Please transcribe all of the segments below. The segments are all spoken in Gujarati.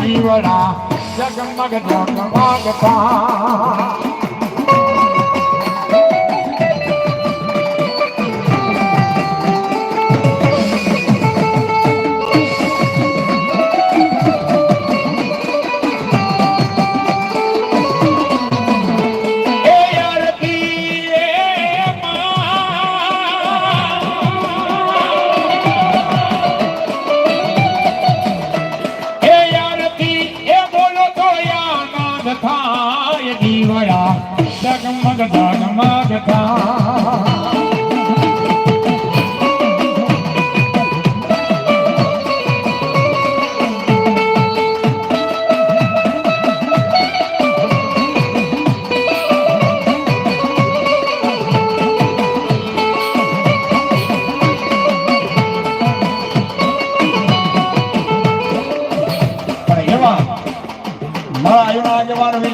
જીવડા જગમગ જગમગતા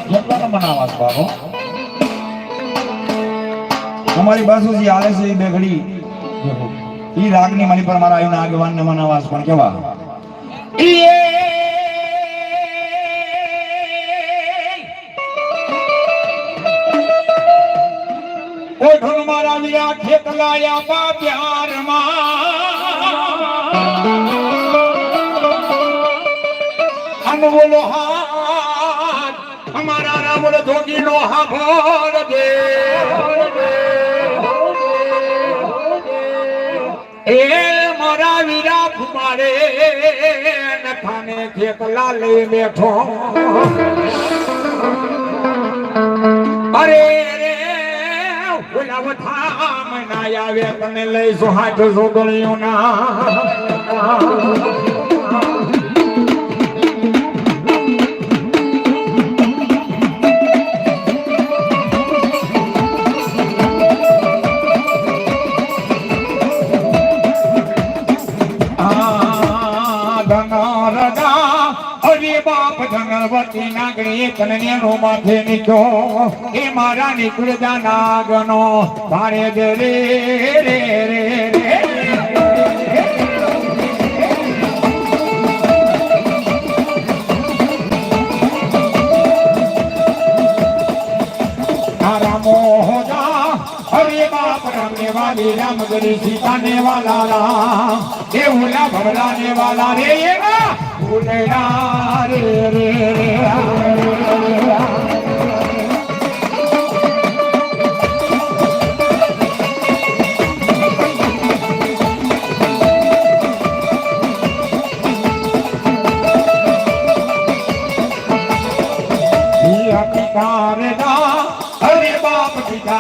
કેટલાને બનાવવા છે બાબો અમારી બાજુથી હાલે છે એ બે ઘડી ઈ રાગની મારી પર મારા આયુના આગેવાનને મનાવવા વાસ પણ કેવા? ઓ મારા વીરા ખેત લાયા બા બોલો હાથ અમારા રામ ધોગી નો હાભર દે. એ મારા વીરા ફુમારે નખાને ખેતલા લઈ બેઠો. અરે રે ભૂલાવ થામ ના આવે તને લઈ સો હાથ સોગળ્યો ના ધનવતી નાગણી કનને નો માથે નીચો, એ મારા નીકળતા નાગનો. ભારે દે રે રે રે રે વાલી, રામ ગરી સીતા ને વાલા રામ ઉલા ભવલા ને વાલા રે એવા ઉલેરા રે રે રે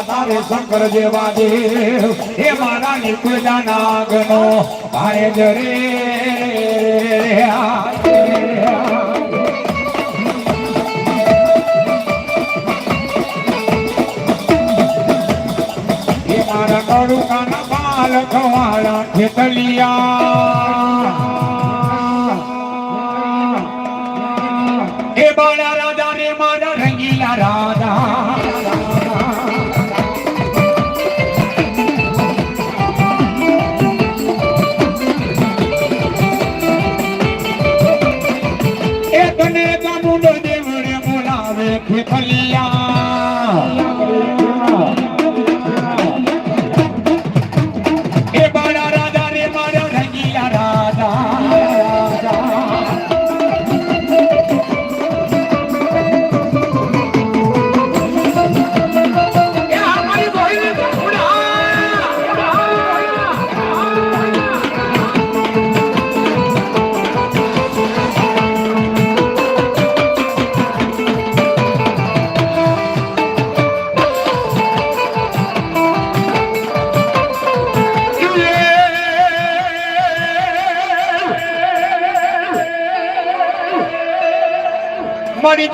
તારે શંકર જેવા દેવ એ મારા નિકુળના નાગનો ભારે જ મારા કડુકાના બાલ ખવાળા ખેતલિયા.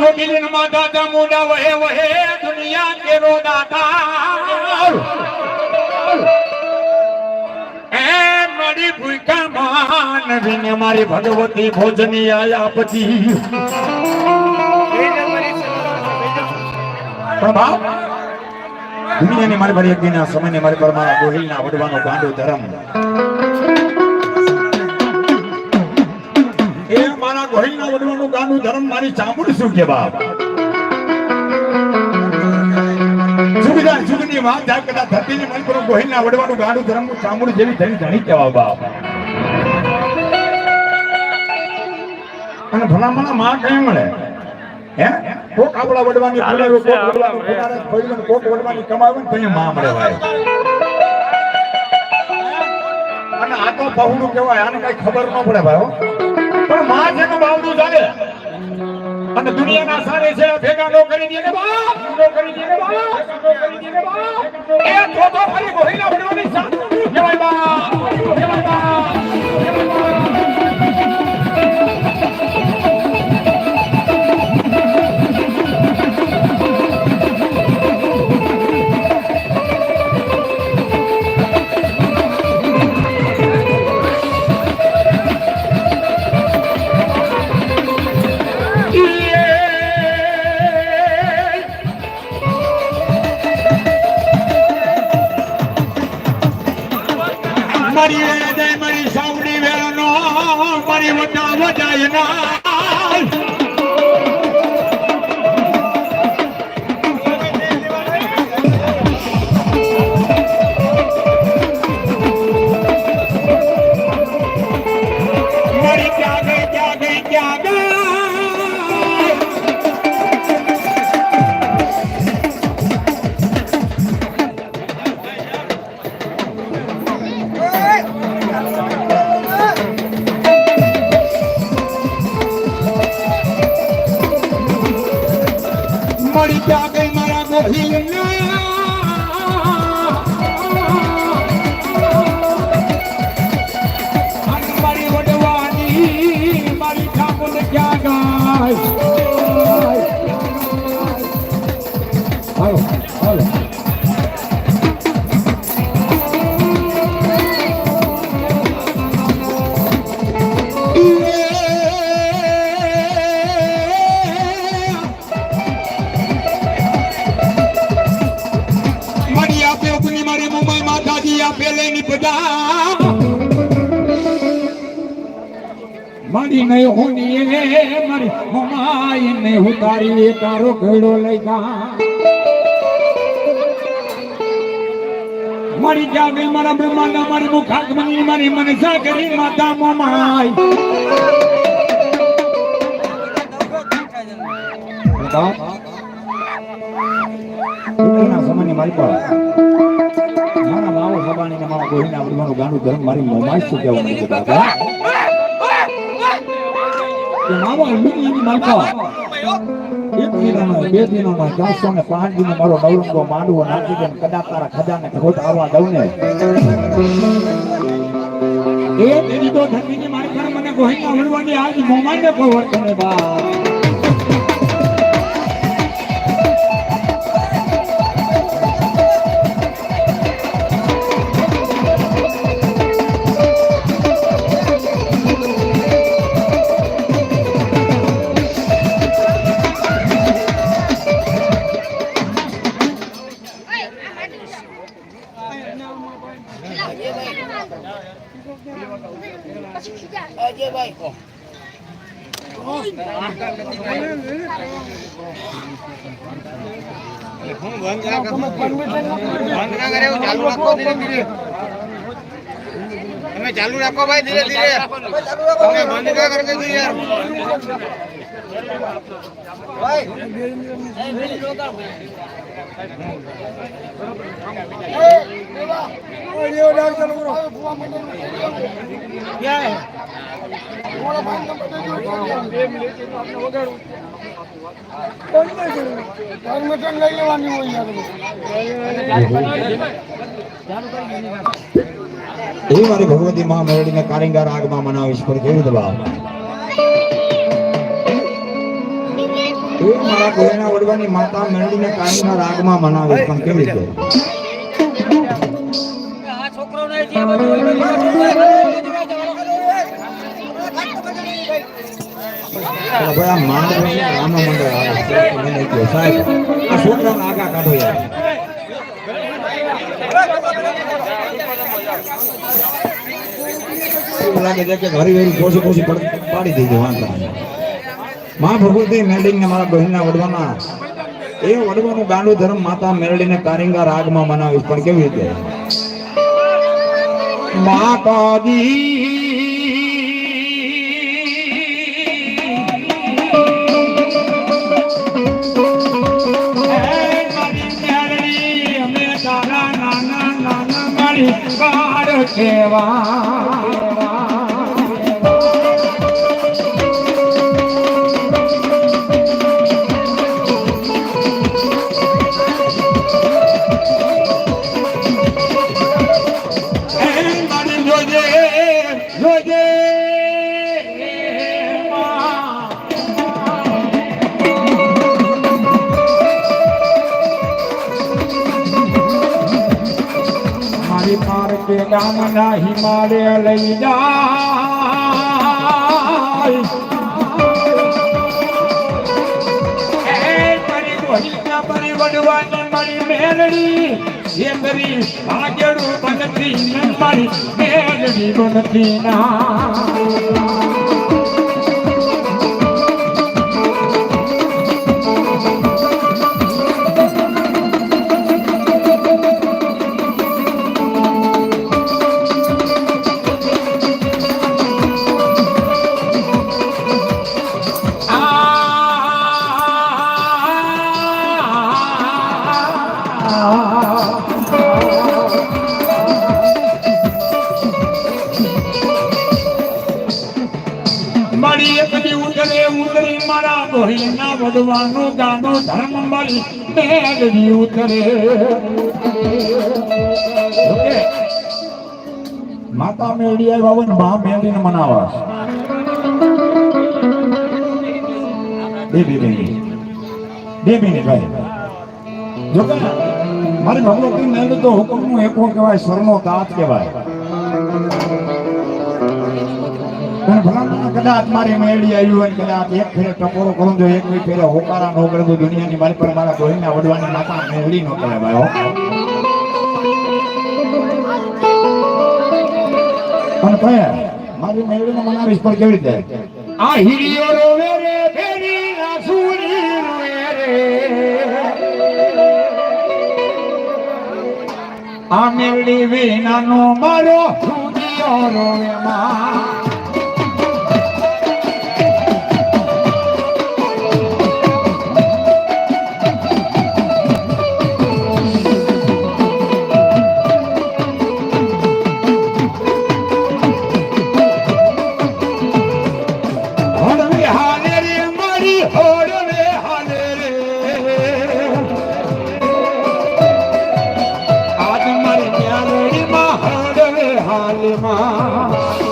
મારી જોગીલીનમાં દાદા મોડા વહે વહે દુનિયા કેરો દાતા એ મારી ભૂકા માન વિને મારી ભગવતી ભોજની આયા પછી પ્રભાવ દુનિયાની મારી એક એકદીના સમયને મારી પર મારા ગોહિલના વડવાનો ગાંડો ધર્મ. મારા ગોહિલના વડવાનું ગાનું ધર્મ મારી ચામુંડ શું કે બાપ? સુવિધા સુખની વાત જાય કદાચ ધરતીની મન કરો ગોહિલના વડવાનું ગાનું ધર્મ ચામુંડ જેવી ધણી ધણી કહેવા બાપ. અને ભલામણા માં કઈ મળે? હે? કોક આપણા વડવાની કોક વડવાની કોક વડવાની કમાવે ને તો માં મળે ભાઈ. અને આ તો બહુડું કહેવાય આને કઈ ખબર ન પડે ભાઈ. પણ માં છે કે બાવડું ચાલે. અને દુનિયાના સારે છે, ભેગા નો કરી દે ને બાપ. નો કરી દે ને બાપ નો કરી દે ને બાપ. એ તો તો ફરી ગોહિલા ભણવાની સાથ વેળા જાય મારી સાવડી વેળાનો મારી વટા વજાય ના. મારી નહીં હોની એ મારી મમાઈ ને ઉતારી તારો ઘડો લઈ જા. મારી જાગે મારા બ્રહ્માંડ, મારી મુખાગ્મની મારી મનસા કરી માતા મમાય મારી પાસે મારા માવો સબાની ને મારા ગોહિના ગાનું ધર્મ મારી મોમાઈ શું કહેવા મને કીધા માવો મીની મારી પાસે એક દિનનો બે દિનનો ચારસો ને પાંચ દિનો મારો નવરંગો માંડવો નાખી દે કદાચ તારા ખજાને ખોટ આવવા દઉં ને એ તેરી તો ધરતીની મારી મને ગોહિલના વડવાની આજ મોમાઈ ને ખબર તને બા તમે બંધ ક્યાં કરી દીધું યાર પરમિશન લઈ લેવાની હોય યાર એ મારી ભગવતી માં મેળવીને કારિંગા રાગમાં મનાવીશ પર કેવી દબાવ એ મારા ગોયના વડવાની માતા મેળવીને કારિંગા રાગમાં મનાવીશ પણ કેવી રીતે અરે ભાઈ આ માંડવી રામા મંડળ સાહેબ આ છોકરાને કાઢો કે હરી હરી કોશી પાડી દીધી વાંધો. માં ભગવતી મારા બહેનના વડવાના એ વડવાનું ગાંડું ધર્મ માતા મેલડીને કારિંગા રાગમાં મનાવીશ પણ કેવી રીતે મારી પાર કે ગામના હિમાલય લઈ જાય પરિવડવાની મારી મેલડી કરી ભાગ્યરૂ બનતી મારી મેલડી બનતી ના ધર્મ મેળવી ઉતરે. માતા મેળી આવ્યા હોય ને મા મેલડીને મનાવા. બેબી બે મિનિટ બે મિનિટ ભાઈ. જો કે મારી ભગવતી મેલડી તો હુકમનું એકવો કહેવાય, સ્વરનો દાંત કહેવાય. પણ ભલામણ કદાચ મારી મેળી આવ્યું હોય કદાચ એક ફેરે ટકોરો કરું જો એક ફેરે હોકારા નો કરું તો દુનિયાની મારી પર મારા ગોહિના વડવાની માતા મેળી નો કરે ભાઈ પણ ભાઈ મારી મેળડીને મનાવીશ પણ કેવી રીતે? આ હિરિયો રોવે રે ફેરી ના સુરી રે. આ મેળી વિનાનો મારો સુરિયો રોવે માં আলহা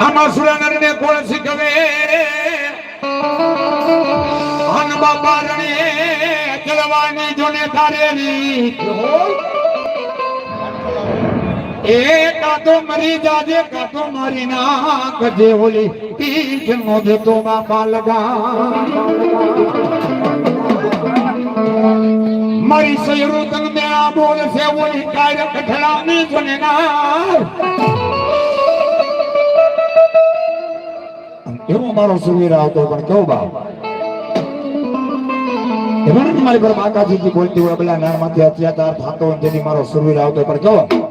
આમાં સુરેન્દ્ર ને કોણ શીખવે? હન બાપા રણે ચલવાની જોને તારેલી એ કાતો મરી જાજે કાતો મારી નાખ જે ઓલી પીઠ નો દેતો બાપા લગા મારી સયરો તન મેળા બોલ છે, ઓલી કઠલા કઠલાની જોને ના એવો મારો સુવીર આવતો પણ કેવો બાપ. એમાં મારી પર બાકાજી બોલતી હોય પેલા નાનમાંથી અત્યાચાર થતો તેની મારો સુરવીર આવતો પણ કેવો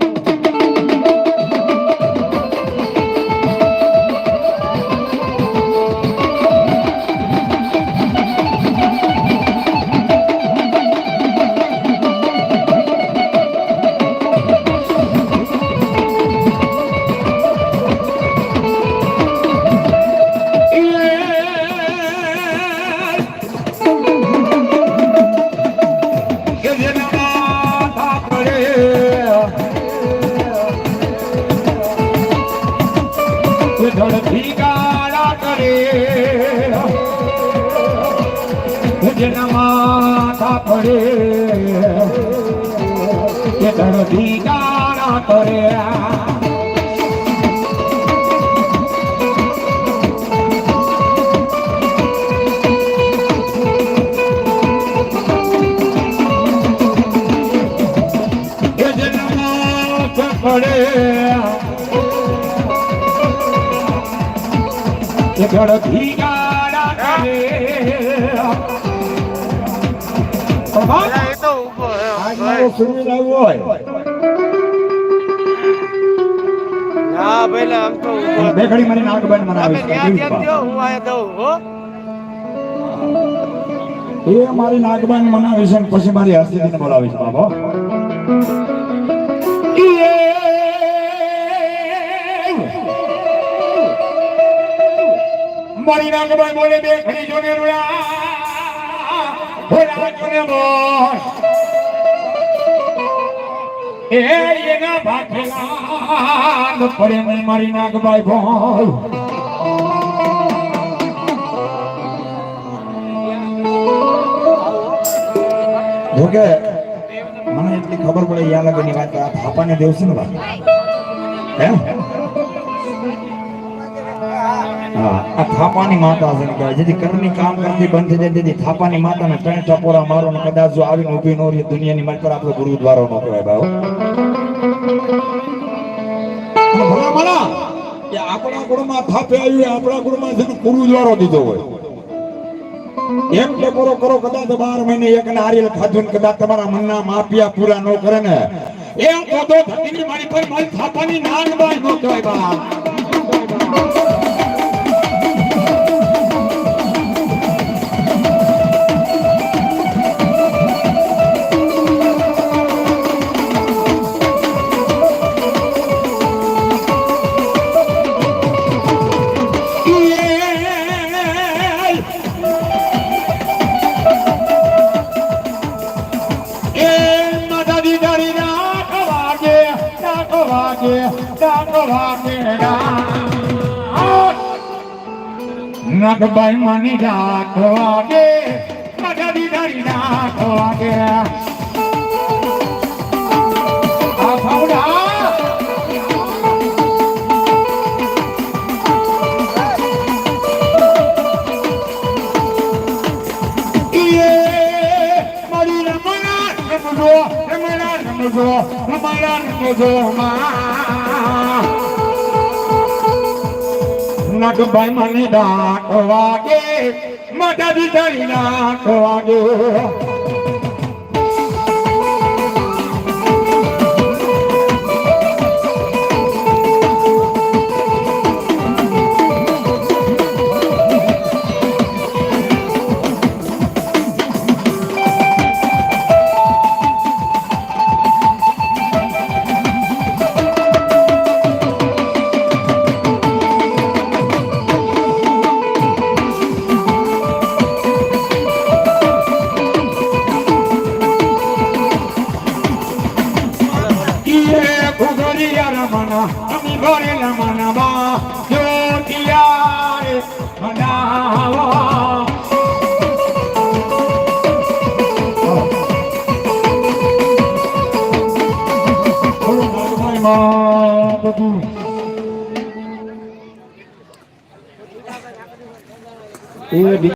માથા પડે એ ઝડપી ગાળા કરે એ પડે એ ઝડપી કરે. ઘડી મને? હું આયા દઉં એ મારી નાગબાન મનાવી છે પછી મારી હસ્તીને બોલાવીશ બાબો. મારી નાગબાન બોલે બે ખરી જોને રૂડા ભોલા જોને બોલ એ એના ભાખલા પડે નહીં મારી નાગભાઈ બોલ જોકે, મને એટલી ખબર પડે યા લગનની વાત, આ થાપાને ને વાત હે? આ થાપાની માતા છે જેથી કર્મી કામ કરતી બંધ થઈ જાય તેથી થાપાની માતાને ત્રણ ટપોરા મારો ને કદાચ જો આવીને ઊભી નો રહી દુનિયાની મન પર આપણો ગુરુદ્વારો નો કહેવાય બાબુ ભલા ભલા કે આપણા ગુરુમાં થાપે આવ્યું આપણા ગુરુમાં જેને ગુરુદ્વારો દીધો હોય. એક ટકોરો કરો, કદાચ બાર મહિને એક નારિયેલ ખાધું ને કદાચ તમારા મનના માપિયા પૂરા ન કરે ને. એ પોતો ધરતીની મારી પર મારી થાપાની નાન બાઈ ન કહેવાય બા નાકભાઈ માની નાક વાગે મારી દીદારી નાક Ramana, Ramado, Ramana, Ramado, Ma. નગભાઈ મને ડાક વાગે માતા દીધારી નાક વાગે